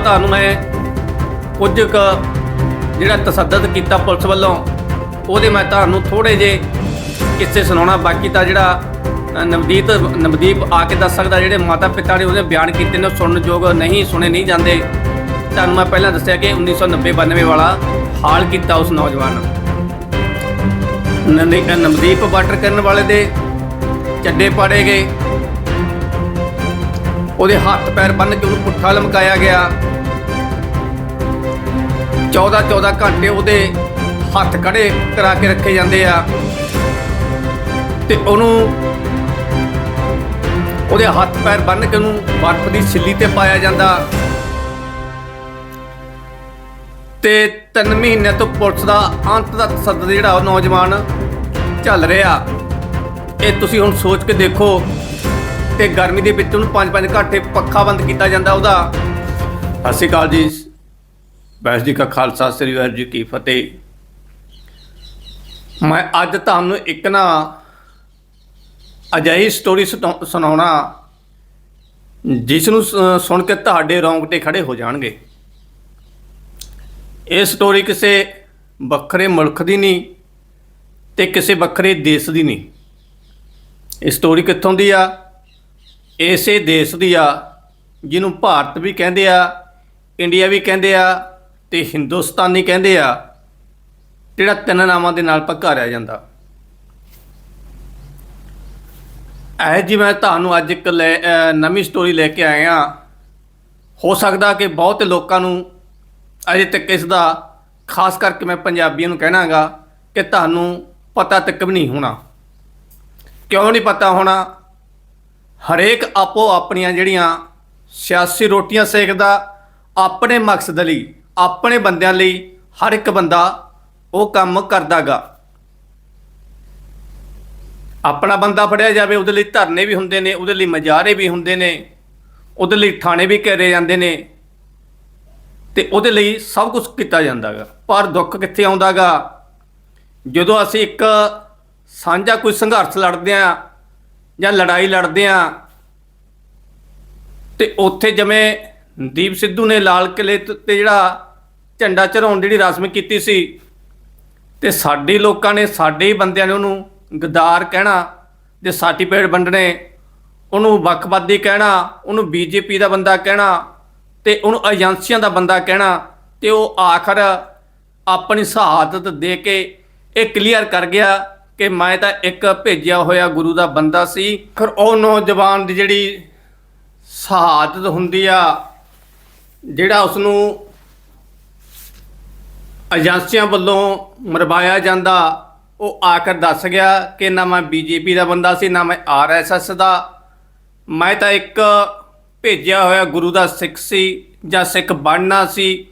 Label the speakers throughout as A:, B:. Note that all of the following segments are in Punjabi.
A: ਤੁਹਾਨੂੰ ਮੈਂ ਕੁਝ ਕੁ ਜਿਹੜਾ ਤਸੱਦਦ ਕੀਤਾ ਪੁਲਿਸ ਵੱਲੋਂ, ਉਹਦੇ ਮੈਂ ਤੁਹਾਨੂੰ ਥੋੜੇ ਜੇ ਕਿੱਸੇ ਸੁਣਾਉਣਾ। ਬਾਕੀ ਤਾਂ ਜਿਹੜਾ ਨਵਦੀਪ ਨਵਦੀਪ ਆ ਕੇ ਦੱਸ ਸਕਦਾ, ਜਿਹੜੇ ਮਾਤਾ ਪਿਤਾ ਨੇ ਉਹਦੇ ਬਿਆਨ ਕੀਤੇ ਨੇ, ਉਹ ਸੁਣਨ ਯੋਗ ਨਹੀਂ, ਸੁਣੇ ਨਹੀਂ ਜਾਂਦੇ। ਤੁਹਾਨੂੰ ਮੈਂ ਪਹਿਲਾਂ ਦੱਸਿਆ ਕਿ 1990 92 ਵਾਲਾ ਹਾਲ ਕੀਤਾ ਉਸ ਨੌਜਵਾਨ ਨੰਦੀ- ਨਵਦੀਪ ਵਾਟਰ ਕਰਨ ਵਾਲੇ ਦੇ ਚੱਡੇ ਪਾੜੇ ਗਏ। ਉਹਦੇ ਹੱਥ ਪੈਰ ਬੰਨ ਕੇ ਉਹਨੂੰ ਪੁੱਠਾ ਲਮਕਾਇਆ ਗਿਆ। 14 14 ਘੰਟੇ ਉਹਦੇ ਹੱਥ ਕੜੇ ਕਰਾ ਕੇ ਰੱਖੇ ਜਾਂਦੇ ਆ। ਤੇ ਉਹਨੂੰ ਉਹਦੇ ਹੱਥ ਪੈਰ ਬੰਨ ਕੇ ਉਹਨੂੰ ਬਰਫ਼ ਦੀ ਛਿੱਲੀ ਤੇ ਪਾਇਆ ਜਾਂਦਾ। ਤੇ 3 ਮਹੀਨਿਆਂ ਤੋਂ ਪੁਲਿਸ ਦਾ ਅੰਤ ਦਾ ਤਸੱਦਦ ਜਿਹੜਾ ਉਹ ਨੌਜਵਾਨ ਚੱਲ ਰਿਹਾ। ਇਹ ਤੁਸੀਂ ਹੁਣ ਸੋਚ ਕੇ ਦੇਖੋ ਤੇ ਗਰਮੀ ਦੇ ਵਿੱਚ ਉਹਨੂੰ 5-5 ਘੰਟੇ ਪੱਖਾ ਬੰਦ ਕੀਤਾ ਜਾਂਦਾ ਉਹਦਾ। ਸਤਿ ਸ਼੍ਰੀ ਅਕਾਲ ਜੀ। ਬੈਸ ਜੀ ਕਾ ਖਾਲਸਾ, ਸ੍ਰੀ ਵਾਹਿਗੁਰੂ ਜੀ ਕੀ ਫਤਿਹ। ਮੈਂ ਅੱਜ ਤੁਹਾਨੂੰ ਇੱਕ ਨਾ ਅਜਿਹੀ ਸਟੋਰੀ ਸੁਣਾ- ਸੁਣਾਉਣਾ ਜਿਸ ਨੂੰ ਸੁਣ ਕੇ ਤੁਹਾਡੇ ਰੌਂਗਟੇ ਖੜੇ ਹੋ ਜਾਣਗੇ। ਇਹ ਸਟੋਰੀ ਕਿਸੇ ਵੱਖਰੇ ਮੁਲਕ ਦੀ ਨਹੀਂ ਤੇ ਕਿਸੇ ਵੱਖਰੇ ਦੇਸ਼ ਦੀ ਨਹੀਂ। ਇਹ ਸਟੋਰੀ ਕਿੱਥੋਂ ਦੀ ਆ? ਇਸੇ ਦੇਸ਼ ਦੀ ਆ, ਜਿਹਨੂੰ ਭਾਰਤ ਵੀ ਕਹਿੰਦੇ ਆ, ਇੰਡੀਆ ਵੀ ਕਹਿੰਦੇ ਆ ਤੇ ਹਿੰਦੁਸਤਾਨੀ ਕਹਿੰਦੇ ਆ, ਜਿਹੜਾ ਤਿੰਨ ਨਾਮਾਂ ਦੇ ਨਾਲ ਪਕਾਰਿਆ ਜਾਂਦਾ। ਇਹ ਜੀ ਮੈਂ ਤੁਹਾਨੂੰ ਅੱਜ ਇੱਕ ਲੈ ਨਵੀਂ ਸਟੋਰੀ ਲੈ ਕੇ ਆਇਆ ਹੋ। ਸਕਦਾ ਕਿ ਬਹੁਤ ਲੋਕਾਂ ਨੂੰ ਅਜੇ ਤੱਕ ਇਸ ਦਾ, ਖਾਸ ਕਰਕੇ ਮੈਂ ਪੰਜਾਬੀਆਂ ਨੂੰ ਕਹਿਣਾਗਾ ਕਿ ਤੁਹਾਨੂੰ ਪਤਾ ਤੱਕ ਵੀ ਨਹੀਂ ਹੋਣਾ। ਕਿਉਂ ਨਹੀਂ ਪਤਾ ਹੋਣਾ? ਹਰੇਕ ਆਪੋ ਆਪਣੀਆਂ ਜਿਹੜੀਆਂ ਸਿਆਸੀ ਰੋਟੀਆਂ ਸੇਕਦਾ ਆਪਣੇ ਮਕਸਦ ਲਈ ਆਪਣੇ ਬੰਦਿਆਂ ਲਈ ਹਰ ਇੱਕ ਬੰਦਾ ਉਹ ਕੰਮ ਕਰਦਾਗਾ। ਆਪਣਾ ਬੰਦਾ ਫੜਿਆ ਜਾਵੇ, ਉਹਦੇ ਲਈ ਧਰਨੇ ਵੀ ਹੁੰਦੇ ਨੇ, ਉਹਦੇ ਲਈ ਮਜਾਰੇ ਵੀ ਹੁੰਦੇ ਨੇ, ਉਹਦੇ ਲਈ ਥਾਣੇ ਵੀ ਘੇਰੇ ਜਾਂਦੇ ਨੇ, ਤੇ ਉਹਦੇ ਲਈ ਸਭ ਕੁਝ ਕੀਤਾ ਜਾਂਦਾਗਾ। ਪਰ ਦੁੱਖ ਕਿੱਥੇ ਆਉਂਦਾਗਾ? ਜਦੋਂ ਅਸੀਂ ਇੱਕ ਸਾਂਝਾ ਕੋਈ ਸੰਘਰਸ਼ ਲੜਦੇ ਆ ਜਾਂ ਲੜਾਈ ਲੜਦੇ ਆ ਤੇ ਉੱਥੇ ਜਿਵੇਂ ਦੀਪ ਸਿੱਧੂ ਨੇ ਲਾਲ ਕਿਲੇ ਤ- ਤੇ ਜਿਹੜਾ ਝੰਡਾ ਚੜਾਉਣ ਦੀ ਜਿਹੜੀ ਰਸਮ ਕੀਤੀ ਸੀ, ਤੇ ਸਾਡੇ ਲੋਕਾਂ ਨੇ ਸਾਡੇ ਹੀ ਬੰਦਿਆਂ ਨੇ ਉਹਨੂੰ ਗਦਾਰ ਕਹਿਣਾ ਜੇ ਸਰਟੀਫਿਕੇਟ ਵੰਡਣੇ, ਉਹਨੂੰ ਵੱਖਵਾਦੀ ਕਹਿਣਾ, ਉਹਨੂੰ ਬੀਜੇਪੀ ਦਾ ਬੰਦਾ ਕਹਿਣਾ, ਤੇ ਉਹਨੂੰ ਏਜੰਸੀਆਂ ਦਾ ਬੰਦਾ ਕਹਿਣਾ, ਤੇ ਉਹ ਆਖਰ ਆਪਣੀ ਸ਼ਹਾਦਤ ਦੇ ਕੇ ਇਹ ਕਲੀਅਰ ਕਰ ਗਿਆ ਕਿ ਮੈਂ ਤਾਂ ਇੱਕ ਭੇਜਿਆ ਹੋਇਆ ਗੁਰੂ ਦਾ ਬੰਦਾ ਸੀ। ਫਿਰ ਉਹ ਨੌਜਵਾਨ ਦੀ ਜਿਹੜੀ ਸ਼ਹਾਦਤ ਹੁੰਦੀ ਆ ਜਿਹੜਾ ਉਸ ਨੂੰ ਏਜੰਸੀਆਂ ਵੱਲੋਂ ਮਰਵਾਇਆ ਜਾਂਦਾ, ਉਹ ਆਖਰ ਦੱਸ ਗਿਆ ਕਿ ਨਾ ਮੈਂ ਬੀਜੇਪੀ ਦਾ ਬੰਦਾ ਸੀ, ਨਾ ਮੈਂ ਆਰਐਸਐਸ ਦਾ। ਮੈਂ ਤਾਂ ਇੱਕ ਭੇਜਿਆ ਹੋਇਆ ਗੁਰੂ ਦਾ ਸਿੱਖ ਸੀ ਜਾਂ ਸਿੱਖ ਬਣਨਾ ਸੀ,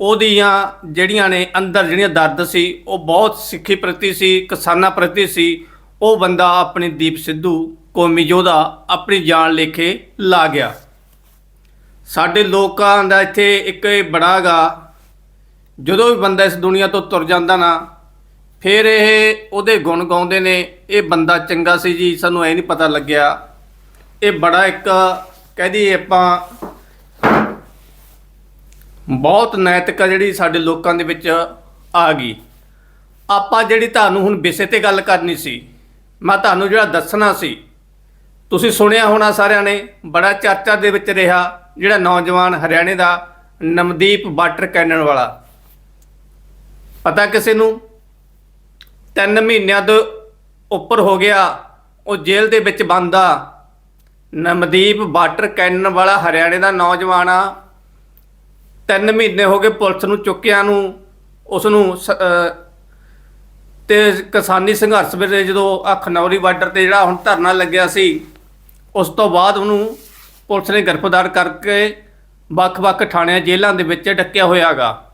A: ਉਹਦੀਆਂ ਜਿਹੜੀਆਂ ਨੇ ਅੰਦਰ ਜਿਹੜੀਆਂ ਦਰਦ ਸੀ, ਉਹ ਬਹੁਤ ਸਿੱਖੀ ਪ੍ਰਤੀ ਸੀ, ਕਿਸਾਨਾਂ ਪ੍ਰਤੀ ਸੀ, ਉਹ ਬੰਦਾ ਆਪਣੀ ਦੀਪ ਸਿੱਧੂ ਕੌਮੀ ਯੋਧਾ ਆਪਣੀ ਜਾਨ ਲੇਖੇ ਲਾ ਗਿਆ। ਸਾਡੇ ਲੋਕਾਂ ਦਾ ਇੱਥੇ ਇੱਕ ਇਹ ਬੜਾਗਾ ਜਦੋਂ ਵੀ ਬੰਦਾ ਇਸ ਦੁਨੀਆ ਤੋਂ ਤੁਰ ਜਾਂਦਾ ਨਾ, ਫਿਰ ਇਹ ਉਹਦੇ ਗੁਣ ਗਾਉਂਦੇ ਨੇ, ਇਹ ਬੰਦਾ ਚੰਗਾ ਸੀ ਜੀ, ਸਾਨੂੰ ਐ ਨਹੀਂ ਪਤਾ ਲੱਗਿਆ। ਇਹ ਬੜਾ ਇੱਕ ਕਹਦੀ ਆਪਾਂ ਬਹੁਤ ਨੈਤਿਕਾ ਜਿਹੜੀ ਸਾਡੇ ਲੋਕਾਂ ਦੇ ਵਿੱਚ ਆ ਗਈ। ਆਪਾਂ ਜਿਹੜੀ ਤੁਹਾਨੂੰ ਹੁਣ ਵਿਸ਼ੇ ਤੇ ਗੱਲ ਕਰਨੀ ਸੀ, ਮੈਂ ਤੁਹਾਨੂੰ ਜਿਹੜਾ ਦੱਸਣਾ ਸੀ, ਤੁਸੀਂ ਸੁਣਿਆ ਹੋਣਾ ਸਾਰਿਆਂ ਨੇ, ਬੜਾ ਚਰਚਾ ਦੇ ਵਿੱਚ ਰਿਹਾ। ਜਿਹੜਾ ਨੌਜਵਾਨ ਹਰਿਆਣੇ ਦਾ ਨਵਦੀਪ ਵਾਟਰ ਕੈਨਨ ਵਾਲਾ। ਪਤਾ ਕਿਸੇ ਨੂੰ? ਤਿੰਨ ਮਹੀਨਿਆਂ ਤੋਂ ਉੱਪਰ ਹੋ ਗਿਆ, ਉਹ ਜੇਲ੍ਹ ਦੇ ਵਿੱਚ ਬੰਦ ਆ। ਨਵਦੀਪ ਵਾਟਰ ਕੈਨਨ ਵਾਲਾ ਹਰਿਆਣੇ ਦਾ ਨੌਜਵਾਨ ਆ। ਤਿੰਨ ਮਹੀਨੇ ਹੋ ਗਏ ਪੁਲਿਸ ਨੂੰ ਚੁੱਕਿਆ ਨੂੰ ਉਸ ਨੂੰ ਸ- ਅਹ ਤੇ ਕਿਸਾਨੀ ਸੰਘਰਸ਼ ਵੇਲੇ ਜਦੋਂ ਆ ਖਨੌਰੀ ਬਾਰਡਰ ਤੇ ਜਿਹੜਾ ਹੁਣ ਧਰਨਾ ਲੱਗਿਆ ਸੀ, ਉਸ ਤੋਂ ਬਾਅਦ ਉਹਨੂੰ ਪੁਲਿਸ ਨੇ ਗ੍ਰਿਫਤਾਰ ਕਰਕੇ ਵੱਖ-ਵੱਖ ਥਾਣਿਆਂ, ਜੇਲ੍ਹਾਂ ਦੇ ਵਿੱਚ ਡੱਕਿਆ ਹੋਇਆਗਾ।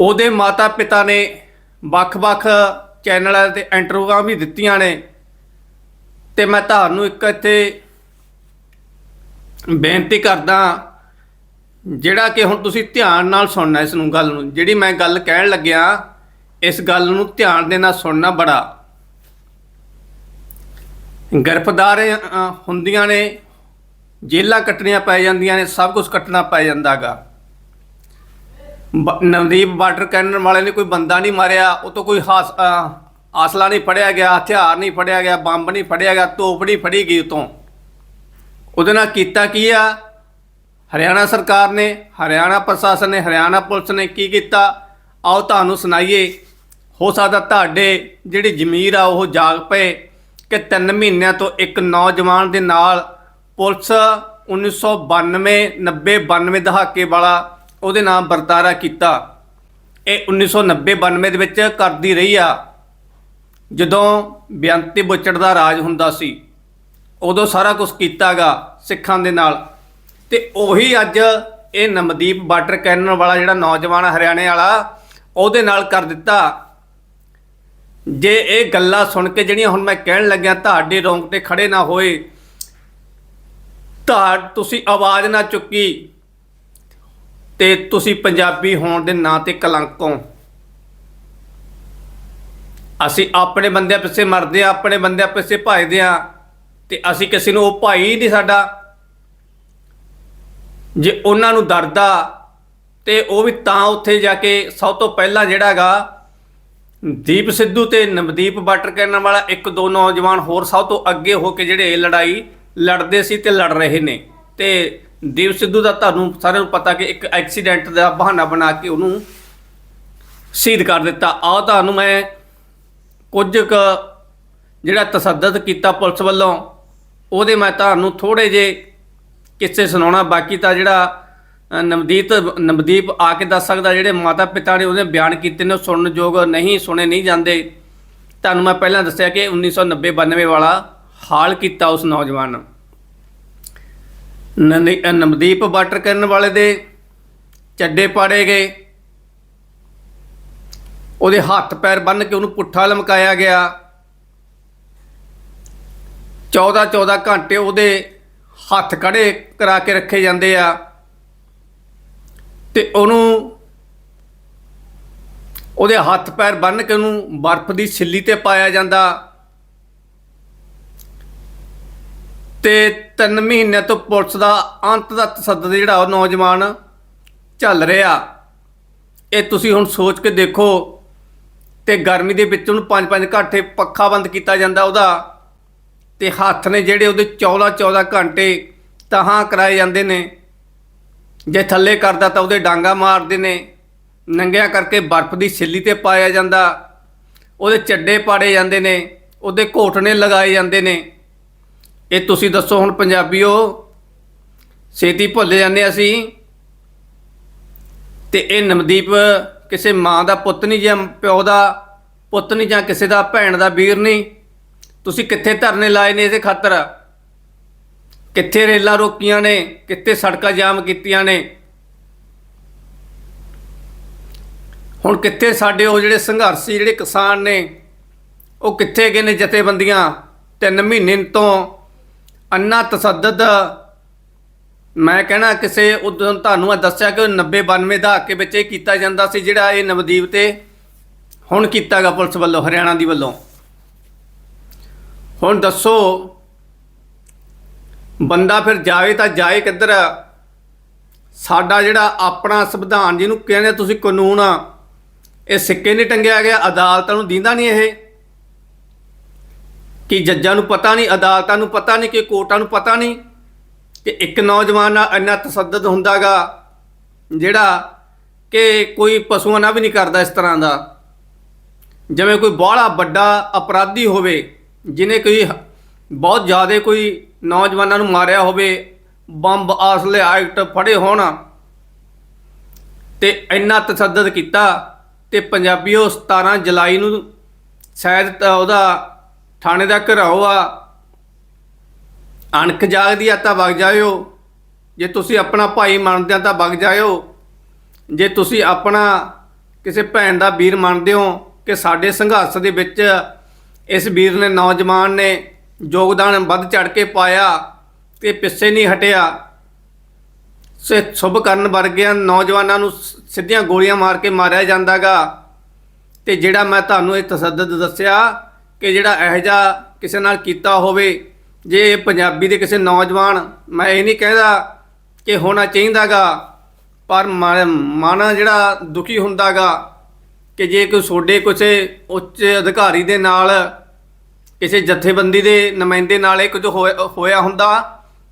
A: ਉਹਦੇ ਮਾਤਾ ਪਿਤਾ ਨੇ ਵੱਖ-ਵੱਖ ਚੈਨਲਾਂ ਤੇ ਇੰਟਰਵਿਊਆਂ ਵੀ ਦਿੱਤੀਆਂ ਨੇ। ਤੇ ਮੈਂ ਤੁਹਾਨੂੰ ਇੱਕ ਇੱਥੇ ਬੇਨਤੀ ਕਰਦਾ ਜਿਹੜਾ ਕਿ ਹੁਣ ਤੁਸੀਂ ਧਿਆਨ ਨਾਲ ਸੁਣਨਾ ਇਸ ਨੂੰ ਗੱਲ ਨੂੰ। ਜਿਹੜੀ ਮੈਂ ਗੱਲ ਕਹਿਣ ਲੱਗਿਆ, ਇਸ ਗੱਲ ਨੂੰ ਧਿਆਨ ਦੇ ਨਾਲ ਸੁਣਨਾ ਬੜਾ ਗ੍ਰਿਫਤਾਰ ਹੁੰਦੀਆਂ ਨੇ, ਜੇਲਾਂ ਕੱਟਣੀਆਂ ਪੈ ਜਾਂਦੀਆਂ ਨੇ, ਸਭ ਕੁਝ ਕੱਟਣਾ ਪੈ ਜਾਂਦਾਗਾ। ਬ- ਨਵਦੀਪ ਵਾਟਰ ਕੈਨਨ ਵਾਲੇ ਨੇ ਕੋਈ ਬੰਦਾ ਨਹੀਂ ਮਾਰਿਆ, ਉਹ ਤੋਂ ਕੋਈ ਹਾਸ ਆਸਲਾ ਨਹੀਂ ਫੜਿਆ ਗਿਆ, ਹਥਿਆਰ ਨਹੀਂ ਫੜਿਆ ਗਿਆ, ਬੰਬ ਨਹੀਂ ਫੜਿਆ ਗਿਆ, ਤੋਪ ਨਹੀਂ ਫੜੀ ਗਈ ਉਤੋਂ। ਉਹਦੇ ਨਾਲ ਕੀਤਾ ਕੀ ਆ? ਹਰਿਆਣਾ ਸਰਕਾਰ ਨੇ, ਹਰਿਆਣਾ ਪ੍ਰਸ਼ਾਸਨ ਨੇ, ਹਰਿਆਣਾ ਪੁਲਿਸ ਨੇ ਕੀ ਕੀਤਾ? ਆਓ ਤੁਹਾਨੂੰ ਸੁਣਾਈਏ। ਹੋ ਸਕਦਾ ਤੁਹਾਡੇ ਜਿਹੜੀ ਜ਼ਮੀਰ ਆ, ਉਹ ਜਾਗ ਪਏ। ਕਿ 3 ਮਹੀਨਿਆਂ ਤੋਂ ਇੱਕ ਨੌਜਵਾਨ ਦੇ ਨਾਲ ਪੁਲਿਸ 1992 90 92 ਦਹਾਕੇ ਵਾਲਾ ਉਹਦੇ ਨਾਮ ਵਰਤਾਰਾ ਕੀਤਾ। ਇਹ 1990 92 ਦੇ ਵਿੱਚ ਕਰਦੀ ਰਹੀ ਆ, ਜਦੋਂ ਬੇਅੰਤੀ ਬੁੱਚੜ ਦਾ ਰਾਜ ਹੁੰਦਾ ਸੀ। ਉਦੋਂ ਸਾਰਾ ਕੁਝ ਕੀਤਾਗਾ ਸਿੱਖਾਂ ਦੇ ਨਾਲ। ਤੇ ਉਹੀ ਅੱਜ ਇਹ ਨਮਦੀਪ ਵਾਟਰ ਕੈਨਨ ਵਾਲਾ ਜਿਹੜਾ ਨੌਜਵਾਨ ਹਰਿਆਣੇ ਵਾਲਾ, ਉਹਦੇ ਨਾਲ ਕਰ ਦਿੱਤਾ ਜੇ ਇਹ ਗੱਲਾਂ ਸੁਣ ਕੇ ਜਿਹੜੀਆਂ ਹੁਣ ਮੈਂ ਕਹਿਣ ਲੱਗਿਆ, ਤੁਹਾਡੇ ਰੋਂਗਟੇ ਖੜੇ ਨਾ ਹੋਏ, ਤਾਂ ਤੁਸੀਂ ਆਵਾਜ਼ ਨਾ ਚੁੱਕੀ ਤੇ ਤੁਸੀਂ ਪੰਜਾਬੀ ਹੋਣ ਦੇ ਨਾਂ ਤੇ ਕਲੰਕ ਹੋ। ਅਸੀਂ ਆਪਣੇ ਬੰਦਿਆਂ ਪਿੱਛੇ ਮਰਦੇ ਆ ਆਪਣੇ ਬੰਦਿਆਂ ਪਿੱਛੇ ਭਜਦੇ ਆ ਤੇ ਅਸੀਂ ਕਿਸੇ ਨੂੰ, ਉਹ ਭਾਈ ਨਹੀਂ ਸਾਡਾ। ਜੇ ਉਹਨਾਂ ਨੂੰ ਦਰਦਾ ਤੇ ਉਹ ਵੀ ਤਾਂ ਉੱਥੇ ਜਾ ਕੇ ਸਭ ਤੋਂ ਪਹਿਲਾਂ ਜਿਹੜਾ ਹੈਗਾ ਦੀਪ ਸਿੱਧੂ ਤੇ ਨਵਦੀਪ ਬਾਟਰ ਕੈਨਨ ਵਾਲਾ ਇੱਕ ਦੋ ਨੌਜਵਾਨ ਹੋਰ ਸਭ ਤੋਂ ਅੱਗੇ ਹੋ ਕੇ ਜਿਹੜੇ ਇਹ ਲੜਾਈ ਲੜਦੇ ਸੀ ਤੇ ਲੜ ਰਹੇ ਨੇ। ਤੇ ਦੀਪ ਸਿੱਧੂ ਦਾ ਤੁਹਾਨੂੰ ਸਾਰਿਆਂ ਨੂੰ ਪਤਾ ਕਿ ਇੱਕ ਐਕਸੀਡੈਂਟ ਦਾ ਬਹਾਨਾ ਬਣਾ ਕੇ ਉਹਨੂੰ ਸ਼ਹੀਦ ਕਰ ਦਿੱਤਾ। ਆਹ ਤੁਹਾਨੂੰ ਮੈਂ ਕੁਝ ਕੁ ਜਿਹੜਾ ਤਸੱਦਦ ਕੀਤਾ ਪੁਲਿਸ ਵੱਲੋਂ, ਉਹਦੇ ਮੈਂ ਤੁਹਾਨੂੰ ਥੋੜੇ ਜੇ ਕਿੱਸੇ ਸੁਣਾਉਣਾ। ਬਾਕੀ ਤਾਂ ਜਿਹੜਾ ਨਵਦੀਪ ਨਵਦੀਪ ਆ ਕੇ ਦੱਸ ਸਕਦਾ ਜਿਹੜੇ ਮਾਤਾ ਪਿਤਾ ਨੇ ਉਹਦੇ ਬਿਆਨ ਕੀਤੇ ਨੇ, ਉਹ ਸੁਣਨ ਨਹੀਂ, ਸੁਣੇ ਨਹੀਂ ਜਾਂਦੇ। ਤੁਹਾਨੂੰ ਮੈਂ ਪਹਿਲਾਂ ਦੱਸਿਆ ਕਿ 1990 92 ਵਾਲਾ ਹਾਲ ਕੀਤਾ ਉਸ ਨੌਜਵਾਨ ਨਨੀ- ਨਵਦੀਪ ਵਾਟਰ ਕਰਨ ਵਾਲੇ ਦੇ ਚੱਡੇ ਪਾੜੇ ਗਏ। ਉਹਦੇ ਹੱਥ ਪੈਰ ਬੰਨ ਕੇ ਉਹਨੂੰ ਪੁੱਠਾ ਲਮਕਾਇਆ ਗਿਆ। 14 14 ਘੰਟੇ ਉਹਦੇ ਹੱਥ ਕੜੇ ਕਰਾ ਕੇ ਰੱਖੇ ਜਾਂਦੇ ਆ। ਤੇ ਉਹਨੂੰ ਉਹਦੇ ਹੱਥ ਪੈਰ ਬੰਨ ਕੇ ਉਹਨੂੰ ਬਰਫ਼ ਦੀ ਛਿੱਲੀ ਤੇ ਪਾਇਆ ਜਾਂਦਾ। ਤੇ 3 ਮਹੀਨੇ ਤੋਂ ਪੁਲਿਸ ਦਾ ਅੰਤ ਦਾ ਤਸੱਦਦ ਜਿਹੜਾ ਉਹ ਨੌਜਵਾਨ ਚੱਲ ਰਿਹਾ। ਇਹ ਤੁਸੀਂ ਹੁਣ ਸੋਚ ਕੇ ਦੇਖੋ ਤੇ ਗਰਮੀ ਦੇ ਵਿੱਚ ਉਹਨੂੰ 5-5 ਘੰਟੇ ਪੱਖਾ ਬੰਦ ਕੀਤਾ ਜਾਂਦਾ ਉਹਦਾ। ਤੇ ਹੱਥ ਨੇ ਜਿਹੜੇ ਉਹਦੇ 14-14 ਘੰਟੇ ਤਹਾਂ ਕਰਾਏ ਜਾਂਦੇ ਨੇ। ਜੇ ਥੱਲੇ ਕਰਦਾ ਤਾਂ ਉਹਦੇ ਡਾਂਗਾ ਮਾਰਦੇ ਨੇ। ਨੰਗਿਆਂ ਕਰਕੇ ਬਰਫ਼ ਦੀ ਛਿੱਲੀ ਤੇ ਪਾਇਆ ਜਾਂਦਾ। ਉਹਦੇ ਚੱਡੇ ਪਾੜੇ ਜਾਂਦੇ ਨੇ। ਉਹਦੇ ਘੋਟਣੇ ਲਗਾਏ ਜਾਂਦੇ ਨੇ। ਇਹ ਤੁਸੀਂ ਦੱਸੋ ਹੁਣ ਪੰਜਾਬੀਓ, ਛੇਤੀ ਭੁੱਲ ਜਾਂਦੇ ਅਸੀਂ। ਤੇ ਇਹ ਨਵਦੀਪ ਕਿਸੇ ਮਾਂ ਦਾ ਪੁੱਤ ਨਹੀਂ ਜਾਂ ਪਿਓ ਦਾ ਪੁੱਤ ਨਹੀਂ ਜਾਂ ਕਿਸੇ ਦਾ ਭੈਣ ਦਾ ਵੀਰ ਨਹੀਂ। ਤੁਸੀਂ ਕਿੱਥੇ ਧਰਨੇ ਲਾਏ ਨੇ ਇਹਦੇ ਖਾਤਰ? ਕਿੱਥੇ ਰੇਲਾਂ ਰੋਕੀਆਂ ਨੇ, ਕਿੱਥੇ ਸੜਕਾਂ ਜਾਮ ਕੀਤੀਆਂ ਨੇ। ਹੁਣ ਕਿੱਥੇ ਸਾਡੇ ਉਹ ਜਿਹੜੇ ਸੰਘਰਸ਼ੀ, ਜਿਹੜੇ ਕਿਸਾਨ ਨੇ, ਉਹ ਕਿੱਥੇ ਗਏ ਨੇ ਜਥੇਬੰਦੀਆਂ? ਤਿੰਨ ਮਹੀਨੇ ਤੋਂ ਅੰਨਾ ਤਸੱਦਦ, ਮੈਂ ਕਹਿਣਾ ਕਿਸੇ ਉਦੋਂ ਤੁਹਾਨੂੰ ਮੈਂ ਦੱਸਿਆ ਕਿ 90 92 ਦਹਾਕੇ ਵਿੱਚ ਇਹ ਕੀਤਾ ਜਾਂਦਾ ਸੀ, ਜਿਹੜਾ ਇਹ ਨਵਦੀਪ ਤੇ ਹੁਣ ਕੀਤਾਗਾ ਪੁਲਿਸ ਵੱਲੋਂ, ਹਰਿਆਣਾ ਦੀ ਵੱਲੋਂ। ਹੁਣ ਦੱਸੋ ਬੰਦਾ ਫਿਰ ਜਾਵੇ ਤਾਂ ਜਾਏ ਕਿੱਧਰ ਸਾਡਾ ਜਿਹੜਾ ਆਪਣਾ ਸੰਵਿਧਾਨ ਜਿਹਨੂੰ ਕਹਿੰਦੇ ਤੁਸੀਂ ਕਾਨੂੰਨ ਆ, ਇਹ ਸਿੱਕੇ ਨਹੀਂ ਟੰਗਿਆ ਗਿਆ, ਅਦਾਲਤਾਂ ਨੂੰ ਦਿੰਦਾ ਨਹੀਂ ਇਹ। ਕਿ ਜੱਜਾਂ ਨੂੰ ਪਤਾ ਨਹੀਂ, ਅਦਾਲਤਾਂ ਨੂੰ ਪਤਾ ਨਹੀਂ, ਕਿ ਕੋਰਟਾਂ ਨੂੰ ਪਤਾ ਨਹੀਂ, ਕਿ ਇੱਕ ਨੌਜਵਾਨ ਨਾਲ ਇੰਨਾ ਤਸੱਦਦ ਹੁੰਦਾਗਾ, ਜਿਹੜਾ ਕਿ ਕੋਈ ਪਸ਼ੂਆਂ ਨਾਲ ਵੀ ਨਹੀਂ ਕਰਦਾ ਇਸ ਤਰ੍ਹਾਂ ਦਾ। ਜਿਵੇਂ ਕੋਈ ਬਾਹਲਾ ਵੱਡਾ ਅਪਰਾਧੀ ਹੋਵੇ, ਜਿਨੇ ਕੋਈ ਬਹੁਤ ਜ਼ਿਆਦਾ ਕੋਈ ਨੌਜਵਾਨਾਂ ਨੂੰ ਮਾਰਿਆ ਹੋਵੇ, ਬੰਬ ਆਸਲੇ ਐਕਟ ਫੜੇ ਹੋਣ ਤੇ ਇੰਨਾ ਤਸੱਦਦ ਕੀਤਾ ਤੇ ਪੰਜਾਬੀਓ 17 ਜੁਲਾਈ ਨੂੰ ਸ਼ਾਇਦ ਤਾਂ ਉਹਦਾ ਥਾਣੇ ਦਾ ਘਰਾਓ ਆ। ਅਣਖ ਜਾਗਦੀ ਆ ਤਾਂ ਵਗ ਜਾਇਓ। ਜੇ ਤੁਸੀਂ ਆਪਣਾ ਭਾਈ ਮੰਨਦੇ ਆ ਤਾਂ ਵਗ ਜਾਇਓ। ਜੇ ਤੁਸੀਂ ਆਪਣਾ ਕਿਸੇ ਭੈਣ ਦਾ ਵੀਰ ਮੰਨਦੇ ਹੋ ਕਿ ਸਾਡੇ ਸੰਘਰਸ਼ ਦੇ ਵਿੱਚ ਇਸ ਵੀਰ ਨੇ ਨੌਜਵਾਨ ਨੇ ਯੋਗਦਾਨ ਵੱਧ ਚੜ ਕੇ ਪਾਇਆ ਤੇ ਪਿੱਛੇ ਨਹੀਂ ਹਟਿਆ। ਸੇ ਸ਼ੁਭ ਕਰਨ ਵਰਗਿਆਂ ਨੌਜਵਾਨਾਂ ਨੂੰ ਸਿੱਧੀਆਂ ਗੋਲੀਆਂ ਮਾਰ ਕੇ ਮਾਰਿਆ ਜਾਂਦਾਗਾ। ਤੇ ਜਿਹੜਾ ਮੈਂ ਤੁਹਾਨੂੰ ਇਹ ਤਸੱਦਦ ਦੱਸਿਆ ਕਿ ਜਿਹੜਾ ਇਹੋ ਜਿਹਾ ਕਿਸੇ ਨਾਲ ਕੀਤਾ ਹੋਵੇ, ਜੇ ਪੰਜਾਬੀ ਦੇ ਕਿਸੇ ਨੌਜਵਾਨ, ਮੈਂ ਇਹ ਨਹੀਂ ਕਹਿੰਦਾ ਕਿ ਹੋਣਾ ਚਾਹੀਦਾਗਾ, ਪਰ ਮਨ ਜਿਹੜਾ ਦੁਖੀ ਹੁੰਦਾਗਾ ਕਿ ਜੇ ਕੋਈ ਤੁਹਾਡੇ ਕਿਸੇ ਉੱਚ ਅਧਿਕਾਰੀ ਦੇ ਨਾਲ ਕਿਸੇ ਜਥੇਬੰਦੀ ਦੇ ਨੁਮਾਇੰਦੇ ਨਾਲ ਇਹ ਕੁਝ ਹੋਇਆ ਹੋਇਆ ਹੁੰਦਾ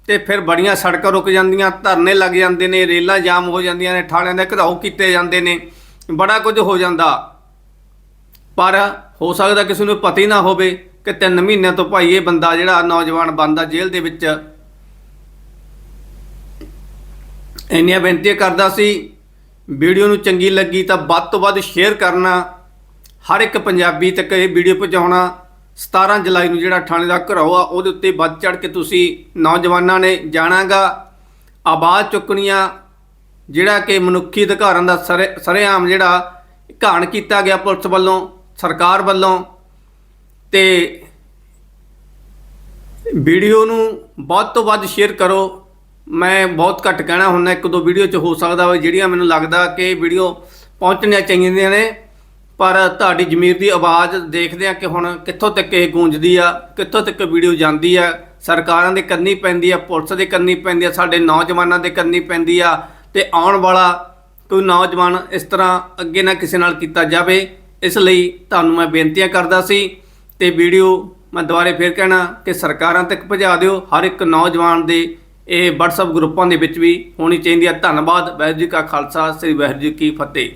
A: ਤੇ ਫਿਰ ਬੜੀਆਂ ਸੜਕਾਂ ਰੁਕ ਜਾਂਦੀਆਂ, ਧਰਨੇ ਲੱਗ ਜਾਂਦੇ ਨੇ, ਰੇਲਾਂ ਜਾਮ ਹੋ ਜਾਂਦੀਆਂ ਨੇ ਥਾਣਿਆਂ ਦੇ ਘਰਾਓ ਕੀਤੇ ਜਾਂਦੇ ਨੇ, ਬੜਾ ਕੁਝ ਹੋ ਜਾਂਦਾ। ਪਰ ਹੋ ਸਕਦਾ ਕਿਸੇ ਨੂੰ ਪਤਾ ਹੀ ਨਾ ਹੋਵੇ ਕਿ 3 ਮਹੀਨਿਆਂ ਤੋਂ ਭਾਈ ਇਹ ਬੰਦਾ ਜਿਹੜਾ ਨੌਜਵਾਨ ਬੰਦਾ ਜੇਲ੍ਹ ਦੇ ਵਿੱਚ ਇੰਨੀਆਂ ਬੇਨਤੀਆਂ ਕਰਦਾ ਸੀ, ਵੀਡੀਓ ਨੂੰ ਚੰਗੀ ਲੱਗੀ ਤਾਂ ਵੱਧ ਤੋਂ ਵੱਧ ਸ਼ੇਅਰ ਕਰਨਾ, ਹਰ ਇੱਕ ਪੰਜਾਬੀ ਤੱਕ ਇਹ ਵੀਡੀਓ ਪਹੁੰਚਾਉਣਾ 17 ਜੁਲਾਈ ਨੂੰ ਜਿਹੜਾ ਥਾਣੇ ਦਾ ਘਰਾਓ ਆ, ਉਹਦੇ ਉੱਤੇ ਵੱਧ ਚੜ ਕੇ ਤੁਸੀਂ ਨੌਜਵਾਨਾਂ ਨੇ ਜਾਣਾਗਾ, ਆਵਾਜ਼ ਚੁੱਕਣੀਆਂ, ਜਿਹੜਾ ਕਿ ਮਨੁੱਖੀ ਅਧਿਕਾਰਾਂ ਦਾ ਸਰੇ, ਸਰੇਆਮ ਜਿਹੜਾ ਘਾਣ ਕੀਤਾ ਗਿਆ ਪੁਲਿਸ ਵੱਲੋਂ, ਸਰਕਾਰ ਵੱਲੋਂ, ਤੇ ਵੀਡੀਓ ਨੂੰ ਵੱਧ ਤੋਂ ਵੱਧ ਸ਼ੇਅਰ ਕਰੋ। ਮੈਂ ਬਹੁਤ ਘੱਟ ਕਹਿਣਾ ਹੁੰਦਾ ਇੱਕ ਦੋ ਵੀਡੀਓ ਚ ਹੋ ਸਕਦਾ ਵਾ, ਜਿਹੜੀਆਂ ਮੈਨੂੰ ਲੱਗਦਾ ਕਿ ਵੀਡੀਓ ਪਹੁੰਚਣੀਆਂ ਚਾਹੀਦੀਆਂ ਨੇ। ਪਰ ਤੁਹਾਡੀ ਜ਼ਮੀਰ ਦੀ ਆਵਾਜ਼ ਦੇਖਦੇ ਆ ਕਿ ਹੁਣ ਕਿੱਥੋਂ ਤੱਕ ਇਹ ਗੂੰਜਦੀ ਆ, ਕਿੱਥੋਂ ਤੱਕ ਵੀਡੀਓ ਜਾਂਦੀ ਆ। ਸਰਕਾਰਾਂ ਦੇ ਕੰਨੀ ਪੈਂਦੀ ਆ, ਪੁਲਿਸ ਦੇ ਕੰਨੀ ਪੈਂਦੀ ਆ, ਸਾਡੇ ਨੌਜਵਾਨਾਂ ਦੇ ਕੰਨੀ ਪੈਂਦੀ ਆ ਤੇ ਆਉਣ ਵਾਲਾ ਕੋਈ ਨੌਜਵਾਨ ਇਸ ਤਰ੍ਹਾਂ ਅੱਗੇ ਨਾ ਕਿਸੇ ਨਾਲ ਕੀਤਾ ਜਾਵੇ, ਇਸ ਲਈ ਤੁਹਾਨੂੰ ਮੈਂ ਬੇਨਤੀਆਂ ਕਰਦਾ ਸੀ ਤੇ ਵੀਡੀਓ ਮੈਂ ਦੁਬਾਰੇ ਫੇਰ ਕਹਿਣਾ ਕਿ ਸਰਕਾਰਾਂ ਤੱਕ ਭਜਾ ਦਿਓ, ਹਰ ਇੱਕ ਨੌਜਵਾਨ ਦੇ ਇਹ WhatsApp ਗਰੁੱਪਾਂ ਦੇ ਵਿੱਚ ਵੀ ਹੋਣੀ ਚਾਹੀਦੀ ਹੈ ਧੰਨਵਾਦ, ਵਾਹਿਗੁਰੂ ਜੀ ਕਾ ਖਾਲਸਾ, ਸ੍ਰੀ ਵਾਹਿਗੁਰੂ ਜੀ ਕੀ ਫਤਿਹ।